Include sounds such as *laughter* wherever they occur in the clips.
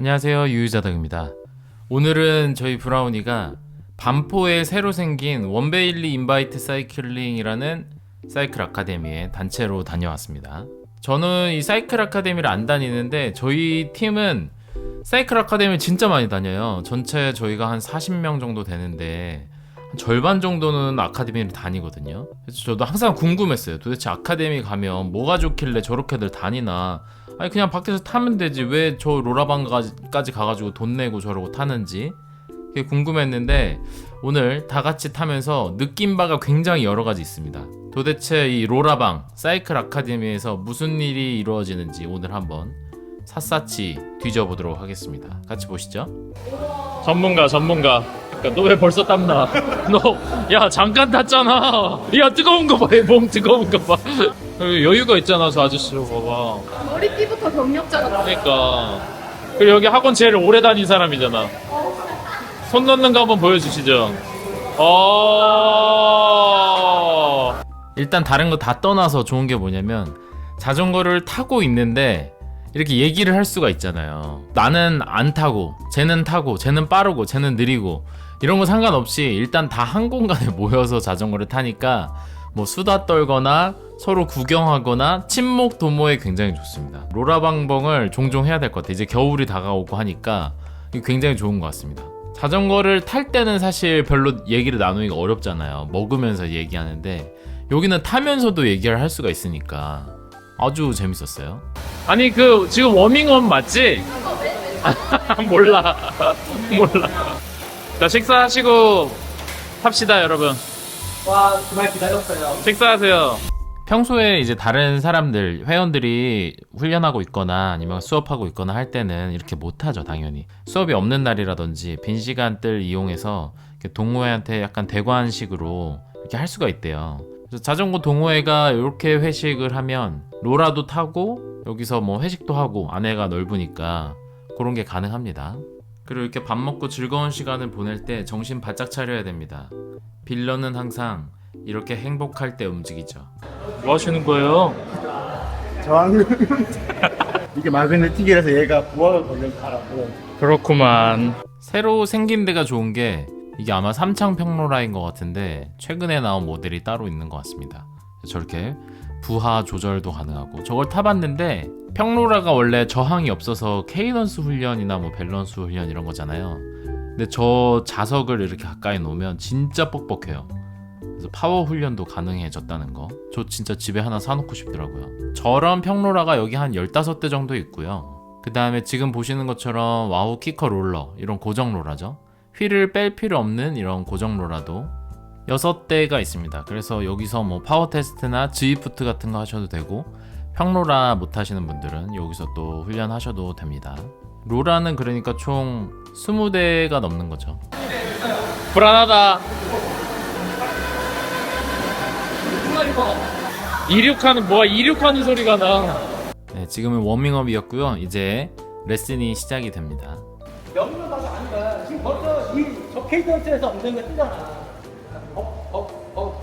안녕하세요 유유자덕입니다. 오늘은 저희 브라우니가 반포에 새로 생긴 원베일리 인바이트 사이클링이라는 사이클 아카데미에 단체로 다녀왔습니다. 저는 이 사이클 아카데미를 안 다니는데 저희 팀은 사이클 아카데미를 진짜 많이 다녀요. 전체 저희가 한 40명 정도 되는데 한 절반 정도는 아카데미를 다니거든요. 그래서 저도 항상 궁금했어요. 도대체 아카데미 가면 뭐가 좋길래 저렇게들 다니나. 아니 그냥 밖에서 타면 되지 왜 저 로라방까지 가가지고 돈 내고 저러고 타는지 그게 궁금했는데 오늘 다 같이 타면서 느낀 바가 굉장히 여러 가지 있습니다. 도대체 이 로라방 사이클 아카데미에서 무슨 일이 이루어지는지 오늘 한번 샅샅이 뒤져보도록 하겠습니다. 같이 보시죠. 전문가 전문가. 너 왜 벌써 땀나? *laughs* 너 야 잠깐 탔잖아. 야 뜨거운 거 봐. 몸 뜨거운 거 봐. 여유가 있잖아 저 아저씨 봐봐. 머리띠부터 경력자 같아. 그러니까 그리고 여기 학원 제일 오래 다닌 사람이잖아. 손 넣는 거 한번 보여주시죠. 어. 일단 다른 거 다 떠나서 좋은 게 뭐냐면 자전거를 타고 있는데 이렇게 얘기를 할 수가 있잖아요. 나는 안 타고, 쟤는 타고, 쟤는 빠르고, 쟤는 느리고 이런 거 상관없이 일단 다 한 공간에 *laughs* 모여서 자전거를 타니까 뭐 수다 떨거나 서로 구경하거나 친목 도모에 굉장히 좋습니다. 로라방봉을 종종 해야 될 것 같아요. 이제 겨울이 다가오고 하니까 굉장히 좋은 것 같습니다. 자전거를 탈 때는 사실 별로 얘기를 나누기가 어렵잖아요. 먹으면서 얘기하는데 여기는 타면서도 얘기를 할 수가 있으니까 아주 재밌었어요. 아니 그 지금 워밍업 맞지? *laughs* 몰라 몰라. 자 식사하시고 탑시다 여러분. 와 정말 기다렸어요. 식사하세요. 평소에 이제 다른 사람들 회원들이 훈련하고 있거나 아니면 수업하고 있거나 할 때는 이렇게 못하죠 당연히. 수업이 없는 날이라든지 빈 시간들 이용해서 동호회한테 약간 대관식으로 이렇게 할 수가 있대요. 자전거 동호회가 이렇게 회식을 하면 로라도 타고 여기서 뭐 회식도 하고 안에가 넓으니까 그런 게 가능합니다. 그리고 이렇게 밥 먹고 즐거운 시간을 보낼 때 정신 바짝 차려야 됩니다. 빌런은 항상 이렇게 행복할 때 움직이죠. 뭐 하시는 거예요? 저항 *laughs* 이게 마그네틱이라서 얘가 부하가 걸려서 가라고. 그렇구만. 새로 생긴 데가 좋은 게 이게 아마 삼창 평로라인 것 같은데 최근에 나온 모델이 따로 있는 것 같습니다. 저렇게 부하 조절도 가능하고 저걸 타봤는데 평로라가 원래 저항이 없어서 케이던스 훈련이나 뭐 밸런스 훈련 이런 거잖아요. 근데 저 자석을 이렇게 가까이 놓으면 진짜 뻑뻑해요. 그래서 파워 훈련도 가능해졌다는 거. 저 진짜 집에 하나 사놓고 싶더라고요. 저런 평로라가 여기 한 15대 정도 있고요. 그 다음에 지금 보시는 것처럼 와우 키커 롤러, 이런 고정 롤러죠. 휠을 뺄 필요 없는 이런 고정 롤러도 6대가 있습니다. 그래서 여기서 뭐 파워 테스트나 G푸트 같은 거 하셔도 되고, 평로라 못 하시는 분들은 여기서 또 훈련하셔도 됩니다. 로라는 그러니까 총 20대가 넘는 거죠. 불안하다. *laughs* 이륙하는 뭐야 이륙하는 소리가 나. 네, 지금은 워밍업이었고요. 이제 레슨이 시작이 됩니다. 명령 봐도 아니라 지금 벌써 이저 케이던스에서 없는 거 뜨잖아. 어어어어어어어어어어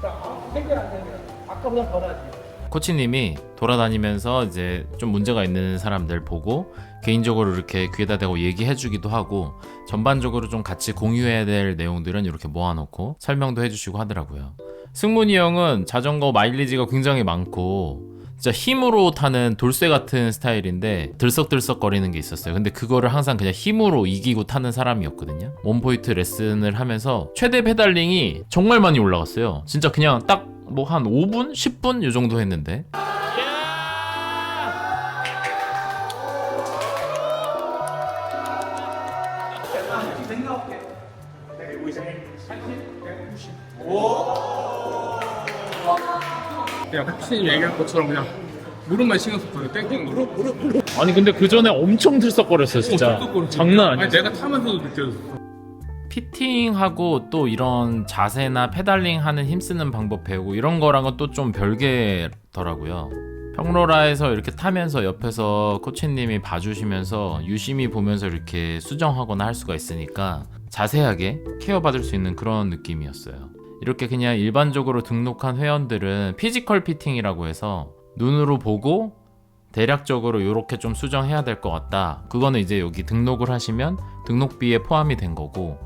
자, 아, 해결 안 되면 아까보다 더 나지. 코치님이 돌아다니면서 이제 좀 문제가 있는 사람들 보고 개인적으로 이렇게 귀에다 대고 얘기해 주기도 하고 전반적으로 좀 같이 공유해야 될 내용들은 이렇게 모아놓고 설명도 해주시고 하더라고요. 승문이 형은 자전거 마일리지가 굉장히 많고 진짜 힘으로 타는 돌쇠 같은 스타일인데 들썩들썩 거리는 게 있었어요. 근데 그거를 항상 그냥 힘으로 이기고 타는 사람이었거든요. 원포인트 레슨을 하면서 최대 페달링이 정말 많이 올라갔어요. 진짜 그냥 딱 뭐한 5분? 10분? 요 정도 했는데 그냥 확실히 얘기한 것처럼 그냥 무릎만 신경 썼거든 땡땡 무릎. 무릎 무릎 아니 근데 그 전에 엄청 들썩거렸어요 진짜. 장난 아니 아니었어 내가 타면서도 느껴졌어. 피팅하고 또 이런 자세나 페달링 하는 힘쓰는 방법 배우고 이런 거랑은 또 좀 별개더라고요. 평로라에서 이렇게 타면서 옆에서 코치님이 봐주시면서 유심히 보면서 이렇게 수정하거나 할 수가 있으니까 자세하게 케어받을 수 있는 그런 느낌이었어요 이렇게 그냥 일반적으로 등록한 회원들은 피지컬 피팅이라고 해서 눈으로 보고 대략적으로 이렇게 좀 수정해야 될 것 같다. 그거는 이제 여기 등록을 하시면 등록비에 포함이 된 거고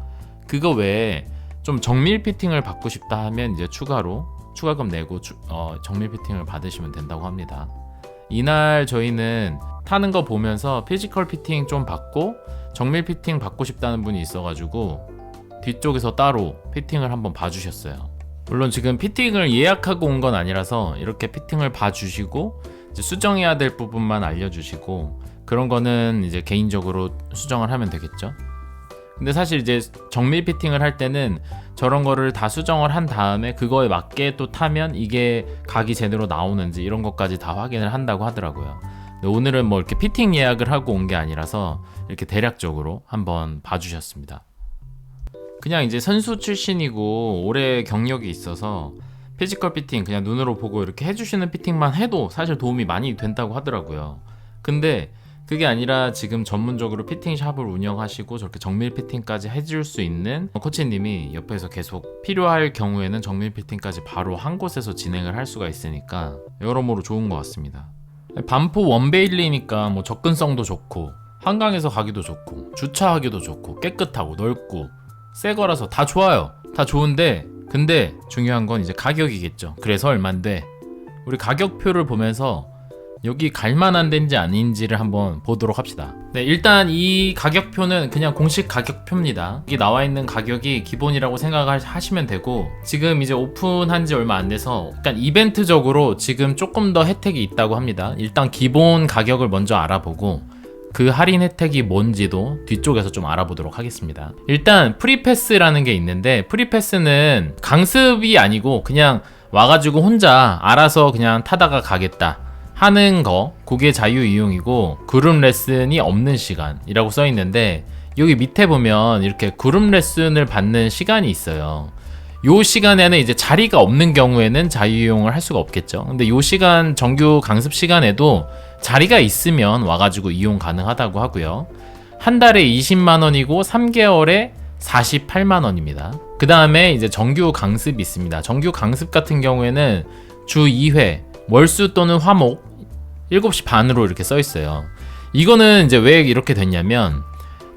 그거 외에 좀 정밀 피팅을 받고 싶다 하면 이제 추가로 추가금 내고 추- 어, 정밀 피팅을 받으시면 된다고 합니다. 이날 저희는 타는 거 보면서 피지컬 피팅 좀 받고 정밀 피팅 받고 싶다는 분이 있어가지고 뒤쪽에서 따로 피팅을 한번 봐주셨어요. 물론 지금 피팅을 예약하고 온 건 아니라서 이렇게 피팅을 봐주시고 수정해야 될 부분만 알려주시고 그런 거는 이제 개인적으로 수정을 하면 되겠죠. 근데 사실 이제 정밀 피팅을 할 때는 저런 거를 다 수정을 한 다음에 그거에 맞게 또 타면 이게 각이 제대로 나오는지 이런 것까지 다 확인을 한다고 하더라고요. 오늘은 뭐 이렇게 피팅 예약을 하고 온 게 아니라서 이렇게 대략적으로 한번 봐주셨습니다. 그냥 이제 선수 출신이고 오래 경력이 있어서 피지컬 피팅 그냥 눈으로 보고 이렇게 해주시는 피팅만 해도 사실 도움이 많이 된다고 하더라고요. 근데 그게 아니라 지금 전문적으로 피팅 샵을 운영하시고 저렇게 정밀 피팅까지 해줄 수 있는 코치님이 옆에서 계속 필요할 경우에는 정밀 피팅까지 바로 한 곳에서 진행을 할 수가 있으니까 여러모로 좋은 것 같습니다. 반포 원베일리니까 뭐 접근성도 좋고 한강에서 가기도 좋고 주차하기도 좋고 깨끗하고 넓고 새 거라서 다 좋아요. 다 좋은데 근데 중요한 건 이제 가격이겠죠. 그래서 얼만데 우리 가격표를 보면서 여기 갈만한 데인지 아닌지를 한번 보도록 합시다. 네, 일단 이 가격표는 그냥 공식 가격표입니다. 여기 나와 있는 가격이 기본이라고 생각하시면 되고 지금 이제 오픈한 지 얼마 안 돼서 약간 이벤트적으로 지금 조금 더 혜택이 있다고 합니다. 일단 기본 가격을 먼저 알아보고 그 할인 혜택이 뭔지도 뒤쪽에서 좀 알아보도록 하겠습니다. 일단 프리패스라는 게 있는데 프리패스는 강습이 아니고 그냥 와가지고 혼자 알아서 그냥 타다가 가겠다 하는 거 그게 자유 이용이고 그룹 레슨이 없는 시간이라고 써 있는데 여기 밑에 보면 이렇게 그룹 레슨을 받는 시간이 있어요. 요 시간에는 이제 자리가 없는 경우에는 자유이용을 할 수가 없겠죠. 근데 요 시간 정규 강습 시간에도 자리가 있으면 와가지고 이용 가능하다고 하고요. 한 달에 20만 원이고 3개월에 48만 원입니다. 그 다음에 이제 정규 강습이 있습니다. 정규 강습 같은 경우에는 주 2회 월수 또는 화목 7시 반으로 이렇게 써 있어요. 이거는 이제 왜 이렇게 됐냐면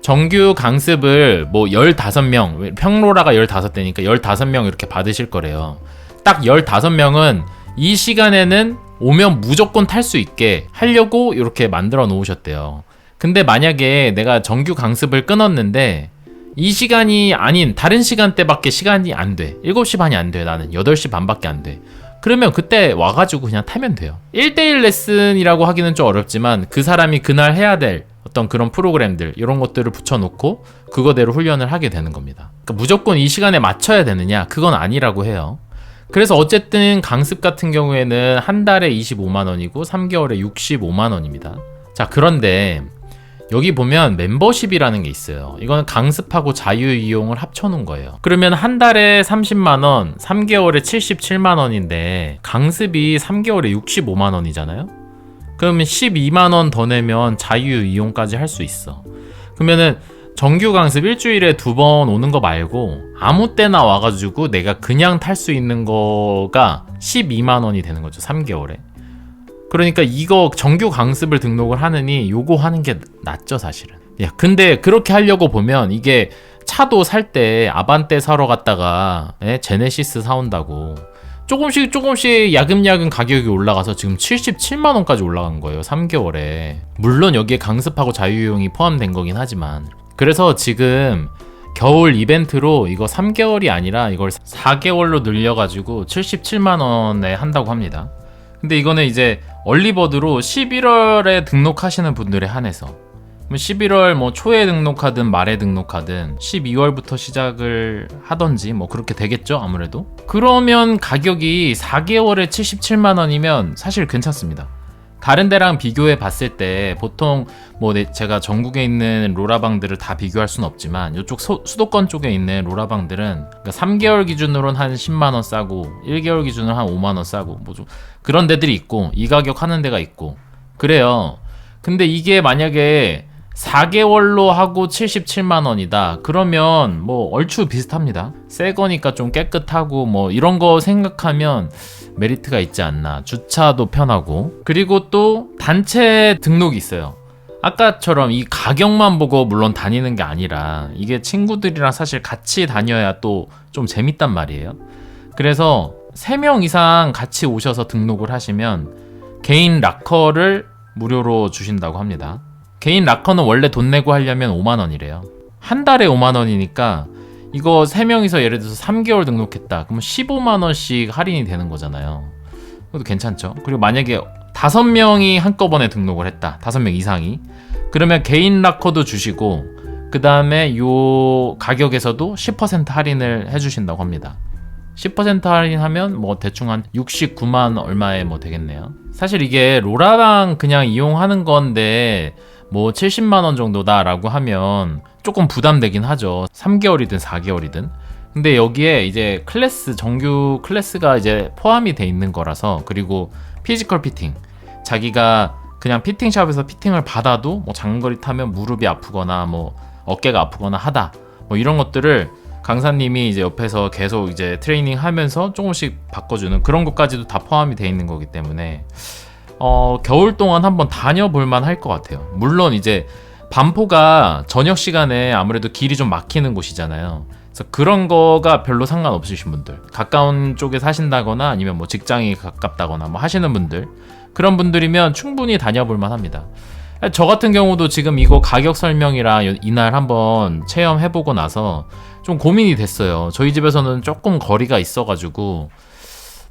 정규 강습을 뭐 15명, 평로라가 15대니까 15명 이렇게 받으실 거래요. 딱 15명은 이 시간에는 오면 무조건 탈 수 있게 하려고 이렇게 만들어 놓으셨대요. 근데 만약에 내가 정규 강습을 끊었는데 이 시간이 아닌 다른 시간대밖에 시간이 안 돼. 7시 반이 안 돼. 나는 8시 반밖에 안 돼. 그러면 그때 와가지고 그냥 타면 돼요. 1대1 레슨이라고 하기는 좀 어렵지만 그 사람이 그날 해야 될 어떤 그런 프로그램들 이런 것들을 붙여놓고 그거대로 훈련을 하게 되는 겁니다. 그러니까 무조건 이 시간에 맞춰야 되느냐? 그건 아니라고 해요. 그래서 어쨌든 강습 같은 경우에는 한 달에 25만 원이고 3개월에 65만 원입니다. 자, 그런데 여기 보면 멤버십이라는 게 있어요. 이거는 강습하고 자유 이용을 합쳐놓은 거예요. 그러면 한 달에 30만 원, 3개월에 77만 원인데 강습이 3개월에 65만 원이잖아요. 그러면 12만 원 더 내면 자유 이용까지 할 수 있어. 그러면은 정규 강습 일주일에 두 번 오는 거 말고 아무 때나 와가지고 내가 그냥 탈 수 있는 거가 12만 원이 되는 거죠. 3개월에. 그러니까 이거 정규 강습을 등록을 하느니 요거 하는 게 낫죠, 사실은. 야, 근데 그렇게 하려고 보면 이게 차도 살 때 아반떼 사러 갔다가 예? 제네시스 사온다고 조금씩 조금씩 야금야금 가격이 올라가서 지금 77만 원까지 올라간 거예요. 3개월에. 물론 여기에 강습하고 자유이용이 포함된 거긴 하지만 그래서 지금 겨울 이벤트로 이거 3개월이 아니라 이걸 4개월로 늘려가지고 77만 원에 한다고 합니다. 근데 이거는 이제 얼리버드로 11월에 등록하시는 분들에 한해서. 그럼 11월 뭐 초에 등록하든 말에 등록하든 12월부터 시작을 하던지 뭐 그렇게 되겠죠 아무래도? 그러면 가격이 4개월에 77만 원이면 사실 괜찮습니다 다른 데랑 비교해 봤을 때 보통 뭐 내- 제가 전국에 있는 로라방들을 다 비교할 수는 없지만 이쪽 소- 수도권 쪽에 있는 로라방들은 그러니까 3개월 기준으로는 한 10만 원 싸고 1개월 기준으로 한 5만 원 싸고 뭐 좀 그런 데들이 있고 이 가격 하는 데가 있고 그래요. 근데 이게 만약에 4개월로 하고 77만 원이다. 그러면 뭐 얼추 비슷합니다. 새 거니까 좀 깨끗하고 뭐 이런 거 생각하면 메리트가 있지 않나. 주차도 편하고. 그리고 또 단체 등록이 있어요. 아까처럼 이 가격만 보고 물론 다니는 게 아니라 이게 친구들이랑 사실 같이 다녀야 또 좀 재밌단 말이에요. 그래서 3명 이상 같이 오셔서 등록을 하시면 개인 락커를 무료로 주신다고 합니다. 개인 락커는 원래 돈 내고 하려면 5만 원이래요. 한 달에 5만 원이니까 이거 3명이서 예를 들어서 3개월 등록했다. 그러면 15만 원씩 할인이 되는 거잖아요. 그것도 괜찮죠. 그리고 만약에 5명이 한꺼번에 등록을 했다. 5명 이상이. 그러면 개인 락커도 주시고 그 다음에 요 가격에서도 10% 할인을 해주신다고 합니다. 10% 할인하면 뭐 대충 한 69만 얼마에 뭐 되겠네요. 사실 이게 로라방 그냥 이용하는 건데 뭐 70만 원 정도다라고 하면 조금 부담되긴 하죠. 3개월이든 4개월이든. 근데 여기에 이제 클래스 정규 클래스가 이제 포함이 돼 있는 거라서 그리고 피지컬 피팅 자기가 그냥 피팅샵에서 피팅을 받아도 뭐 장거리 타면 무릎이 아프거나 뭐 어깨가 아프거나 하다 뭐 이런 것들을 강사님이 이제 옆에서 계속 이제 트레이닝 하면서 조금씩 바꿔주는 그런 것까지도 다 포함이 돼 있는 거기 때문에 어, 겨울 동안 한번 다녀볼 만할 것 같아요. 물론 이제 반포가 저녁 시간에 아무래도 길이 좀 막히는 곳이잖아요. 그래서 그런 거가 별로 상관없으신 분들, 가까운 쪽에 사신다거나 아니면 뭐 직장이 가깝다거나 뭐 하시는 분들, 그런 분들이면 충분히 다녀볼 만 합니다. 저 같은 경우도 지금 이거 가격 설명이랑 이날 한번 체험해보고 나서 좀 고민이 됐어요. 저희 집에서는 조금 거리가 있어가지고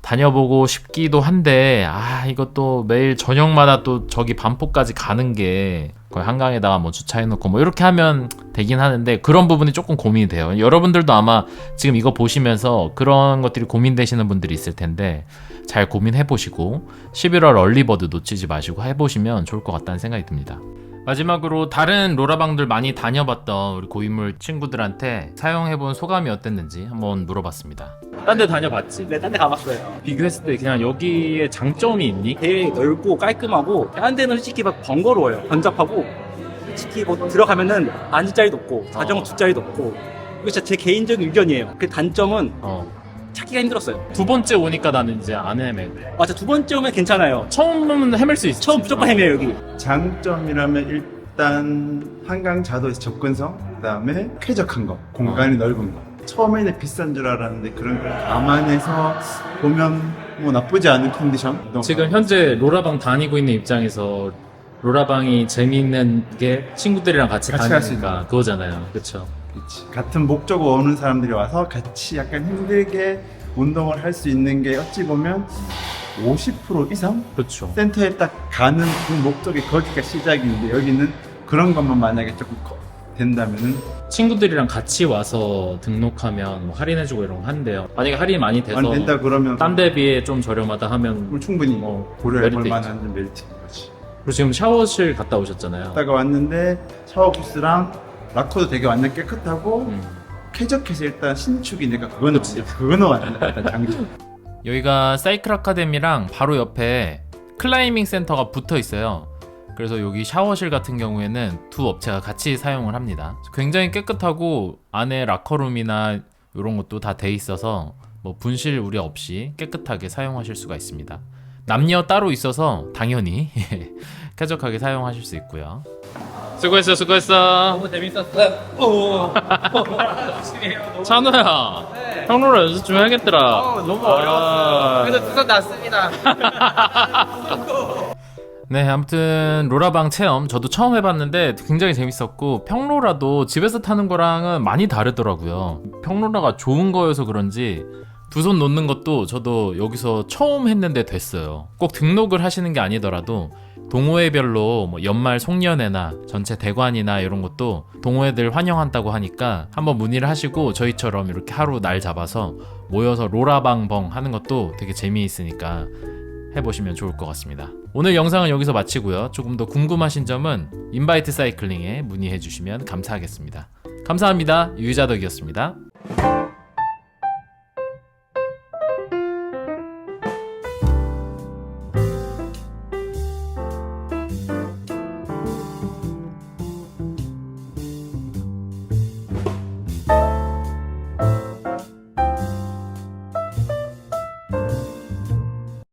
다녀보고 싶기도 한데 아 이것도 매일 저녁마다 또 저기 반포까지 가는 게 거의 한강에다가 뭐 주차해놓고 뭐 이렇게 하면 되긴 하는데 그런 부분이 조금 고민이 돼요. 여러분들도 아마 지금 이거 보시면서 그런 것들이 고민되시는 분들이 있을 텐데 잘 고민해 보시고 11월 얼리버드 놓치지 마시고 해보시면 좋을 것 같다는 생각이 듭니다. 마지막으로 다른 로라방들 많이 다녀봤던 우리 고인물 친구들한테 사용해본 소감이 어땠는지 한번 물어봤습니다. 딴 데 다녀봤지? 네, 딴 데 가봤어요. 비교했을 때 그냥 여기에 장점이 있니? 되게 넓고 깔끔하고 딴 데는 솔직히 막 번거로워요. 번잡하고 솔직히 뭐 들어가면은 앉을 자리도 없고 자전거 어. 두 자리도 없고 이거 진짜 제 개인적인 의견이에요. 그 단점은 어. 찾기가 힘들었어요. 두 번째 오니까 나는 이제 안 헤매. 맞아 두 번째 오면 괜찮아요. 처음은 헤맬 수 있어. 처음 무조건 헤매요 여기. 장점이라면 일단 한강 자도에서 접근성, 그다음에 쾌적한 거, 공간이 넓은 거. 처음에는 비싼 줄 알았는데 그런 걸 감안해서 보면 뭐 나쁘지 않은 컨디션. 지금 현재 로라방 다니고 있는 입장에서 로라방이 재미있는 게 친구들이랑 같이, 같이 갈수 다니니까 그거잖아요. 그렇죠. 그치. 같은 목적으로 오는 사람들이 와서 같이 약간 힘들게 운동을 할 수 있는 게 어찌 보면 50% 이상 그렇죠. 센터에 딱 가는 그 목적이 거기가 시작인데 여기는 그런 것만 만약에 조금 커- 된다면은 친구들이랑 같이 와서 등록하면 뭐 할인해주고 이런 거 한대요. 만약에 할인 많이 돼서 안 된다 그러면 딴 데 비해 좀 저렴하다 하면 그럼 충분히 뭐 고려해 볼 메리트 만한 메리트인 거지. 그리고 지금 샤워실 갔다 오셨잖아요. 갔다가 왔는데 샤워 부스랑 락커도 되게 완전 깨끗하고 음. 쾌적해서 일단 신축이니까 그거는 완전 그거는 완전 일단 장점. 여기가 사이클 아카데미랑 바로 옆에 클라이밍 센터가 붙어 있어요. 그래서 여기 샤워실 같은 경우에는 두 업체가 같이 사용을 합니다. 굉장히 깨끗하고 안에 라커룸이나 이런 것도 다 돼 있어서 뭐 분실 우려 없이 깨끗하게 사용하실 수가 있습니다. 남녀 따로 있어서 당연히 *laughs* 쾌적하게 사용하실 수 있고요. 수고했어, 수고했어. 너무 재밌었어요. 오. *laughs* 찬호야, 평로로 연습 좀 해야겠더라. 어, 너무 아. 그래서 두손 났습니다. 네, 아무튼 로라방 체험 저도 처음 해봤는데 굉장히 재밌었고 평로라도 집에서 타는 거랑은 많이 다르더라고요. 평로라가 좋은 거여서 그런지 두 손 놓는 것도 저도 여기서 처음 했는데 됐어요. 꼭 등록을 하시는 게 아니더라도 동호회별로 뭐 연말 송년회나 전체 대관이나 이런 것도 동호회들 환영한다고 하니까 한번 문의를 하시고 저희처럼 이렇게 하루 날 잡아서 모여서 로라방벙 하는 것도 되게 재미있으니까 해보시면 좋을 것 같습니다. 오늘 영상은 여기서 마치고요. 조금 더 궁금하신 점은 인바이트 사이클링에 문의해 주시면 감사하겠습니다. 감사합니다. 유자덕이었습니다.